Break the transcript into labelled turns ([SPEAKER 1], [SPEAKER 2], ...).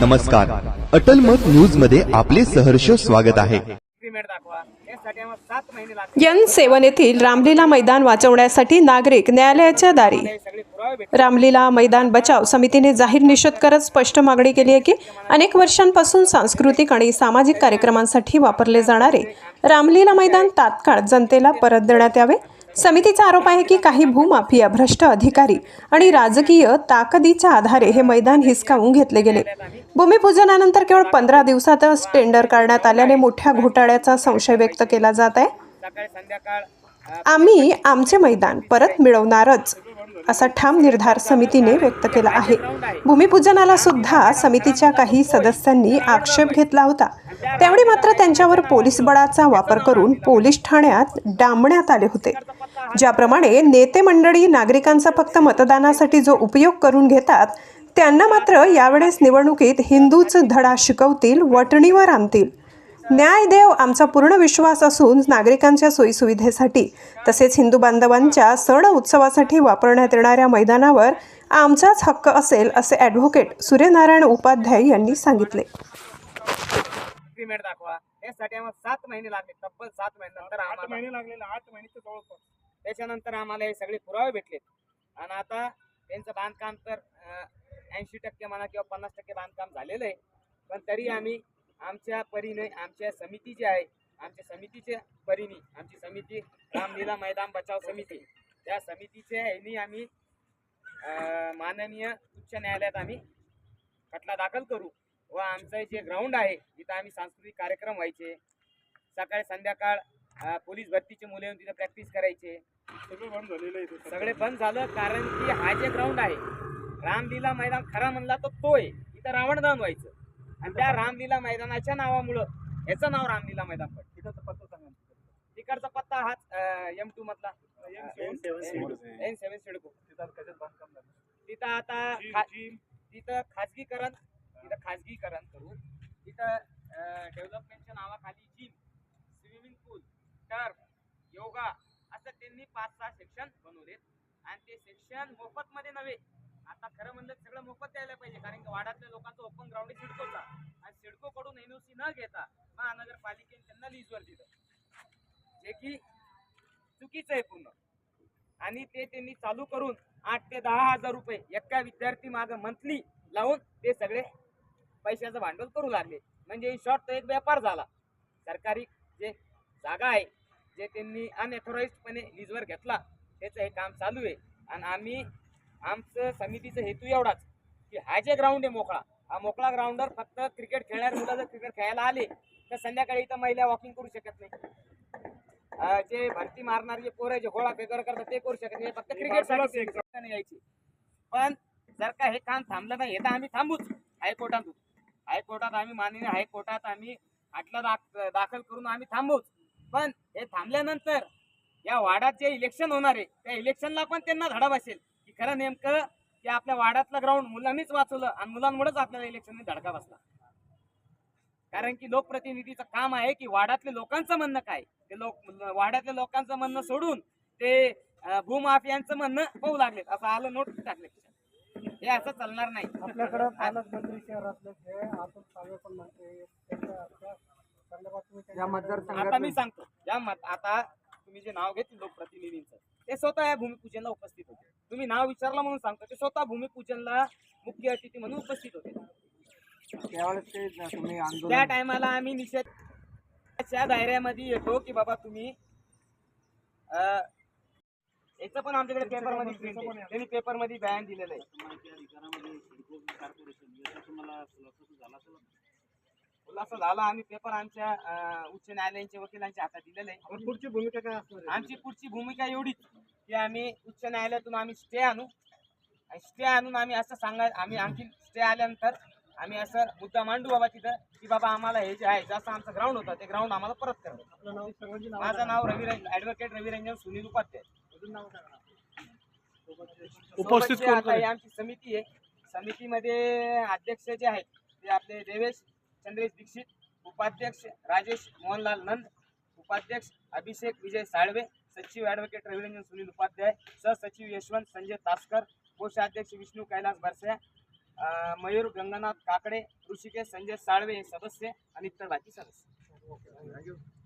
[SPEAKER 1] नमस्कार. अटल मत न्यूजमध्ये आपले सहर्ष स्वागत आहे.
[SPEAKER 2] यन सेवन येथील रामलीला मैदान वाचवण्यासाठी नागरिक न्यायालयाच्या दारी. रामलीला मैदान बचाव समितीने जाहीर निषेध करत स्पष्ट मागणी केली आहे की अनेक वर्षांपासून सांस्कृतिक आणि सामाजिक कार्यक्रमांसाठी वापरले जाणारे रामलीला मैदान तात्काळ जनतेला परत देण्यात यावे. समितीचा आरोप आहे की काही भूमाफिया भ्रष्ट अधिकारी आणि राजकीय ताकदीच्या आधारे हे मैदान हिसकावून घेतले गेले. भूमिपूजनानंतर केवळ पंधरा दिवसातच टेंडर काढण्यात आल्याने मोठ्या घोटाळ्याचा संशय व्यक्त केला जात आहे. आम्ही आमचे मैदान परत मिळवणारच. असा ठाम निर्धार समितीने व्यक्त केला आहे. भूमिपूजनाला सुद्धा समितीच्या काही सदस्यांनी आक्षेप घेतला होता. त्यावेळी मात्र त्यांच्यावर पोलीस बळाचा वापर करून पोलीस ठाण्यात डांबण्यात आले होते. ज्याप्रमाणे नेते मंडळी नागरिकांचा फक्त मतदानासाठी जो उपयोग करून घेतात त्यांना मात्र यावेळेस निवडणुकीत हिंदूच धडा शिकवतील वटणीवर आणतील. न्याय देव आमचा पूर्ण विश्वास असून नागरिकांच्या सोयीसुविधेसाठी तसेच हिंदू बांधवांच्या सण उत्सवासाठी वापरण्यात येणाऱ्या मैदानावर आमचाच हक्क असेल असे ॲडव्होकेट सूर्यनारायण उपाध्याय यांनी सांगितले.
[SPEAKER 3] दाखवा. यासाठी आम्हाला सात महिने लागले तब्बल सात महिने नंतर
[SPEAKER 4] आठ
[SPEAKER 3] आम्हाला
[SPEAKER 4] महिने लागलेले आठ महिन्याच्या जवळपास.
[SPEAKER 3] त्याच्यानंतर आम्हाला हे सगळे पुरावे भेटलेत. आणि आता त्यांचं बांधकाम तर ऐंशी टक्के म्हणा किंवा पन्नास टक्के बांधकाम झालेलं आहे. पण तरी आम्ही आमच्या परीने आमच्या समिती जी आहे आमच्या समितीच्या परीने आमची समिती रामलीला मैदान बचाव समिती त्या समितीच्या ह्यानी आम्ही माननीय उच्च न्यायालयात आम्ही खटला दाखल करू व आमचं जे ग्राउंड आहे जिथं आम्ही सांस्कृतिक कार्यक्रम व्हायचे. सकाळी संध्याकाळ पोलीस भरतीचे मुले येऊन तिथं प्रॅक्टिस करायचे.
[SPEAKER 4] सगळं बंद झालेलं आहे सगळं.
[SPEAKER 3] बंद झालं कारण की हा जे ग्राउंड आहे रामलीला मैदान खरा म्हणला तर तो आहे इथं रावणदहन व्हायचं. आणि त्या रामलीला मैदानाच्या नावामुळं याचं नाव रामलीला मैदान पडलं.
[SPEAKER 4] तिथंचा पत्ता सांगा
[SPEAKER 3] तिकडचा. पत्ता हाच एम टू मधला.
[SPEAKER 4] एन सेवन
[SPEAKER 3] सिडको
[SPEAKER 4] तिथं
[SPEAKER 3] आता. तिथं खाजगीकरण तिथं खाजगीकरण करून तिथं डेव्हलपमेंटच्या नावाखाली gym swimming pool turf yoga असं त्यांनी पाच सहा सेक्शन बनवलेत. आणि ते सेक्शन मोफत मध्ये नव्हे आता खरं म्हणलं सगळं मोफत द्यायला पाहिजे कारण की वाड्यातल्या लोकांचं ओपन ग्राउंड सिडकोचा. आणि सिडकोकडून एनओसी न घेता महानगरपालिकेने त्यांना लीजवर दिलं. जे की चुकीचं आहे पूर्ण. आणि ते त्यांनी चालू करून आठ ते दहा हजार रुपये एका विद्यार्थी माग मंथली लावून ते सगळे पैशाचं भांडवल करू लागले. म्हणजे इन शॉर्ट तो एक व्यापार झाला. सरकारी जे जागा आहे जे त्यांनी अनएथोराइजपणे लीजवर घेतला त्याचं हे काम चालू आहे. आणि आम्ही आमचं समितीचा हेतू एवढाच की हा जे ग्राउंड आहे मोकळा हा मोकळा ग्राउंडवर फक्त क्रिकेट खेळणारे मुलं जर क्रिकेट खेळायला आले तर संध्याकाळी इथं महिला वॉकिंग करू शकत नाही. जे भरती मारणारे जे पोरं जे गोळा वगैरे करतात ते करू शकत नाही. फक्त क्रिकेटसाठी नाही यायची. पण जर का हे काम थांबलं नाही हे तर आम्ही थांबूच. हायकोर्टात हायकोर्टात आम्ही माननीय हायकोर्टात आम्ही आटला दाख दाखल करून आम्ही थांबूच. पण हे थांबल्यानंतर या वाड्यात जे इलेक्शन होणार आहे त्या इलेक्शनला पण त्यांना धडा बसेल. खरं नेमकं की आपल्या वाड्यातलं ग्राउंड मुलांनीच वाचवलं आणि मुलांमुळेच आपल्याला इलेक्शनने धडका बसला. कारण की लोकप्रतिनिधीचं काम आहे की वाड्यातल्या लोकांचं म्हणणं काय? ते लोक वाड्यातल्या लोकांचं म्हणणं सोडून ते भूमाफियांचं म्हणणं पाहू लागलेत असं आलं नोट टाकले. हे असं चालणार नाही.
[SPEAKER 4] आपल्याकडे पालकमंत्री शहरातले
[SPEAKER 3] आता मी सांगतो. या मत आता तुम्ही जे नाव घेतलं लोकप्रतिनिधींचं ते स्वतः या भूमिपूजनला उपस्थित होते. तुम्ही नाव विचारलं म्हणून सांगतो. ते स्वतः भूमिपूजनला मुख्य अतिथी म्हणून उपस्थित होते.
[SPEAKER 4] त्यावेळेस ते तुम्ही आंदोलन
[SPEAKER 3] त्या टायमाला आम्ही निषेधाच्या दायऱ्यामध्ये येतो की बाबा तुम्ही अं, याचं पण आमच्याकडे पेपरमध्ये print आहे. त्यांनी पेपरमध्ये बयान दिलेलं आहे. खुलासा झाला आम्ही पेपर आमच्या अं, उच्च न्यायालयाच्या वकिलांच्या हातात दिलेले आहे.
[SPEAKER 4] पुढची भूमिका काय असणार आहे?
[SPEAKER 3] आमची पुढची भूमिका एवढीच. की आम्ही उच्च न्यायालयातून आम्ही स्टे आणू. स्टे आणून आम्ही असं सांगा आम्ही आणखी स्टे आल्यानंतर आम्ही असं मुद्दा मांडू बाबा तिथं की बाबा आम्हाला हे जे आहे जसं आमचं ग्राउंड होतं ते ग्राउंड आम्हाला परत करा
[SPEAKER 4] आपलं नाव सर्वांची नाव
[SPEAKER 3] माझं नाव रवी ॲडव्होकेट रविरंजन सुनील उपाध्याय
[SPEAKER 4] उपस्थित
[SPEAKER 3] सोबतचे
[SPEAKER 4] कोण
[SPEAKER 3] आता ही आमची समिती आहे. समितीमध्ये अध्यक्ष जे आहेत ते आपले देवेश चंद्रेश दीक्षित उपाध्यक्ष राजेश मोहनलाल नंद उपाध्यक्ष अभिषेक विजय साळवे सचिव ॲडव्होकेट रविरंजन सुनील उपाध्याय सहसचिव यशवंत संजय तासकर कोषाध्यक्ष विष्णू कैलास बरसे मयूर गंगानाथ काकडे ऋषिकेश संजय साळवे हे सदस्य आणि इतर बाकी सदस्य.